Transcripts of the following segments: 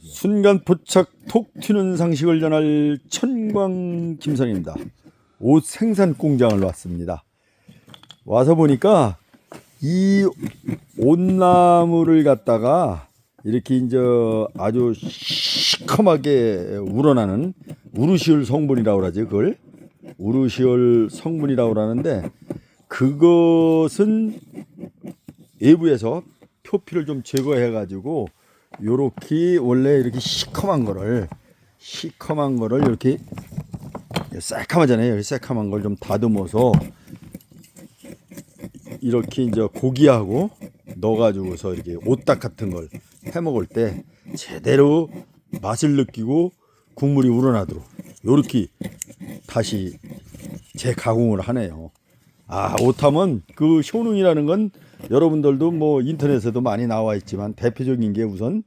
순간 포착 톡 튀는 상식을 전할 천광 김선입니다. 옷 생산 공장을 왔습니다. 와서 보니까 이 옷나무를 갖다가 이렇게 이제 아주 시커멓게 우러나는 우르시올 성분이라고 그러지 그걸 우르시올 성분이라고 그러는데 그것은 외부에서 표피를 좀 제거해 가지고 요렇게 원래 이렇게 시커먼 거를 시커먼 거를 이렇게 새카마잖아요. 새카만 걸 좀 다듬어서 이렇게 이제 고기하고 넣어가지고서 이렇게 오딱 같은 걸 해 먹을 때 제대로 맛을 느끼고 국물이 우러나도록 요렇게 다시 재가공을 하네요. 아, 오탐은 그 효능이라는 건 여러분들도 뭐 인터넷에도 많이 나와 있지만 대표적인 게 우선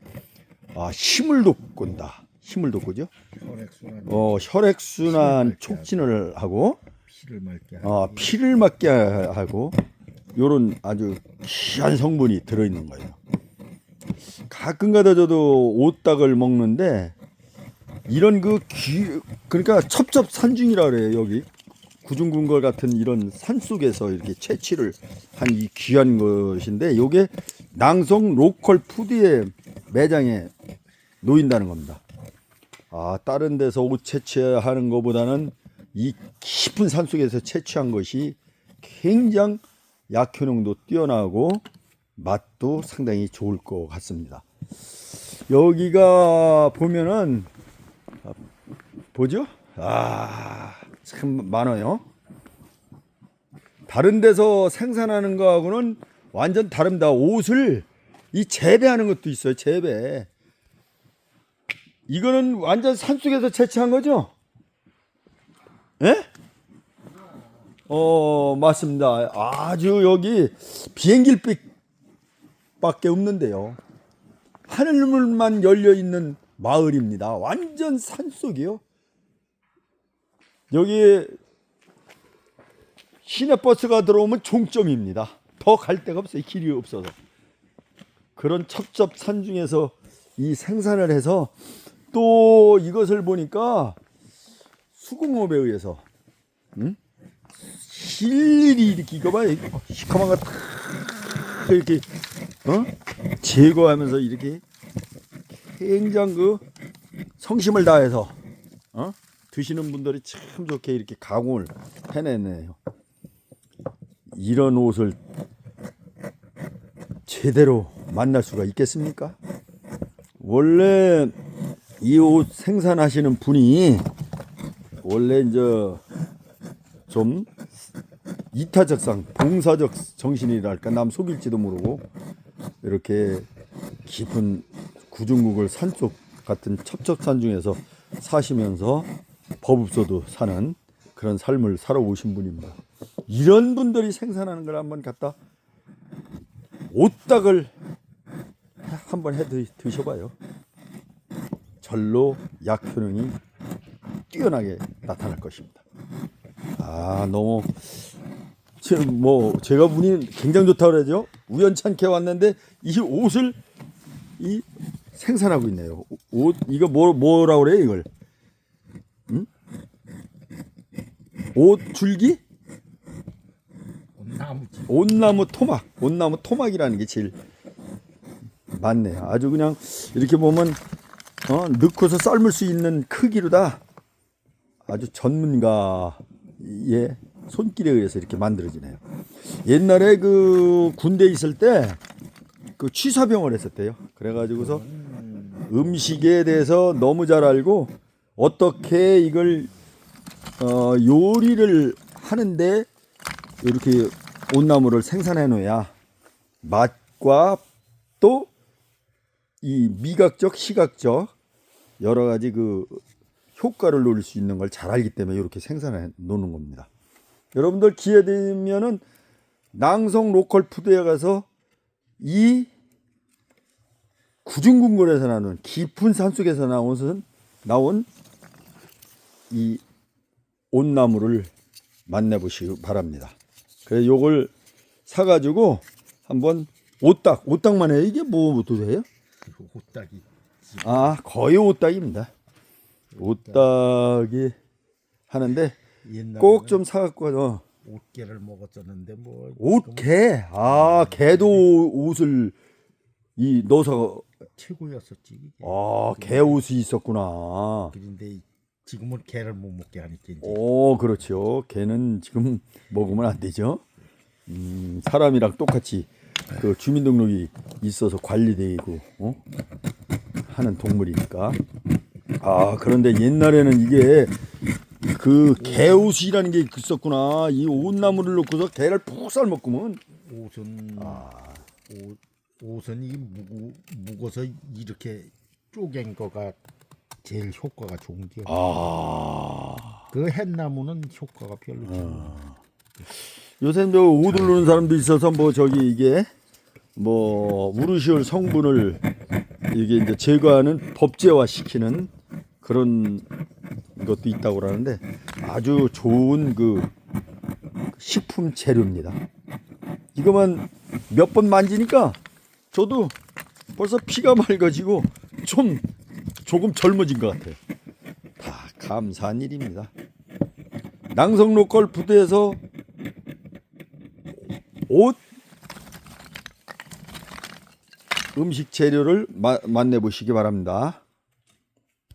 아, 힘을 돋군다. 힘을 돋구죠. 혈액순환 어, 혈액순환 촉진을 하고 피를 맑게 하고 어, 피를 막게 하고 요런 아주 귀한 성분이 들어 있는 거예요. 가끔가다 저도 오딱을 먹는데 이런 그 귀, 그러니까 첩첩산중이라 그래요 여기 구중궁궐 같은 이런 산 속에서 이렇게 채취를 한 이 귀한 것인데 요게 낭성 로컬 푸드의 매장에 놓인다는 겁니다. 아 다른 데서 옷 채취하는 것보다는 이 깊은 산 속에서 채취한 것이 굉장히 약효능도 뛰어나고 맛도 상당히 좋을 것 같습니다. 여기가 보면은 아, 보죠? 아, 참 많아요. 다른 데서 생산하는 거하고는 완전 다릅니다. 옷을 이 재배하는 것도 있어요. 재배. 이거는 완전 산속에서 채취한 거죠? 예? 어, 맞습니다. 아주 여기 비행길빛밖에 없는데요. 하늘물만 열려 있는 마을입니다. 완전 산속이요. 여기 시내버스가 들어오면 종점입니다. 더 갈 데가 없어요. 길이 없어서. 그런 첩첩산 중에서 이 생산을 해서 또 이것을 보니까 수공업에 의해서 응? 일일이 이렇게 이거. 이거 시커먼 거탁 이렇게 어? 제거하면서 이렇게 굉장히 그 성심을 다해서 어? 드시는 분들이 참 좋게 이렇게 가공을 해내네요. 이런 옷을 제대로 만날 수가 있겠습니까? 원래 이 옷 생산하시는 분이 원래 이제 좀 이타적상 봉사적 정신이랄까 남 속일지도 모르고 이렇게 깊은 구중국을 산속 같은 첩첩산 중에서 사시면서 법읍소도 사는 그런 삶을 살아오신 분입니다. 이런 분들이 생산하는 걸 한번 갖다 오딱을 한번 해 드- 드셔봐요. 절로 약효능이 뛰어나게 나타날 것입니다. 아 너무 지금 뭐 제가 운이 굉장히 좋다 그러죠. 우연찮게 왔는데 이 옷을 이 생산하고 있네요. 옷 이거 뭐 뭐라 그래 이걸? 응? 옷 줄기? 나무지 온나무 토막, 온나무 토막이라는 게 제일 맞네요. 아주 그냥 이렇게 보면 어, 넣고서 삶을 수 있는 크기로 다 아주 전문가의 손길에 의해서 이렇게 만들어지네요. 옛날에 그 군대 있을 때 그 취사병을 했었대요. 그래가지고서 음식에 대해서 너무 잘 알고 어떻게 이걸 어, 요리를 하는데 이렇게 온나무를 생산해 놓아야 맛과 또 이 미각적, 시각적 여러 가지 그 효과를 노릴 수 있는 걸 잘 알기 때문에 이렇게 생산해 놓는 겁니다. 여러분들 기회 되면은 낭성 로컬 푸드에 가서 이 구중궁궐에서 나는 깊은 산속에서 나온 나온 이 온나무를 만나보시기 바랍니다. 그래서 요걸 사가지고 한번 오딱 오딱만 해 이게 뭐부터 해요? 그 호딱이 아 거의 옷딱입니다. 옷딱이 하는데 꼭 좀 사갖고 어. 옷개를 먹었었는데 뭐 옷개 아 개도 옷을 이 넣어서 최고였었지. 이게. 아 개 옷이 있었구나. 그런데 지금은 개를 못 먹게 하니까 이제 오 그렇죠. 개는 지금 먹으면 안 되죠. 음, 사람이랑 똑같이 그 주민등록이 있어서 관리되고 어? 하는 동물이니까. 아 그런데 옛날에는 이게 그 개옷이라는 게 있었구나. 이 옷나무를 넣고서 개를 푹 삶았구먼. 옷은 아. 옷, 옷은 이 무고 무거서 이렇게 쪼갠 거가 제일 효과가 좋은 게. 아 그 햇나무는 효과가 별로 어. 좋아. 요새 저 옷을 넣는 사람도 있어서 뭐 저기 이게 뭐 우르시올 성분을 이게 이제 제거하는 법제화 시키는 그런 것도 있다고 그러는데 아주 좋은 그 식품 재료입니다. 이거만 몇 번 만지니까 저도 벌써 피가 맑아지고 좀 조금 젊어진 것 같아요. 다 감사한 일입니다. 낭성 로컬 푸드에서 옷 음식 재료를 마, 만나보시기 바랍니다.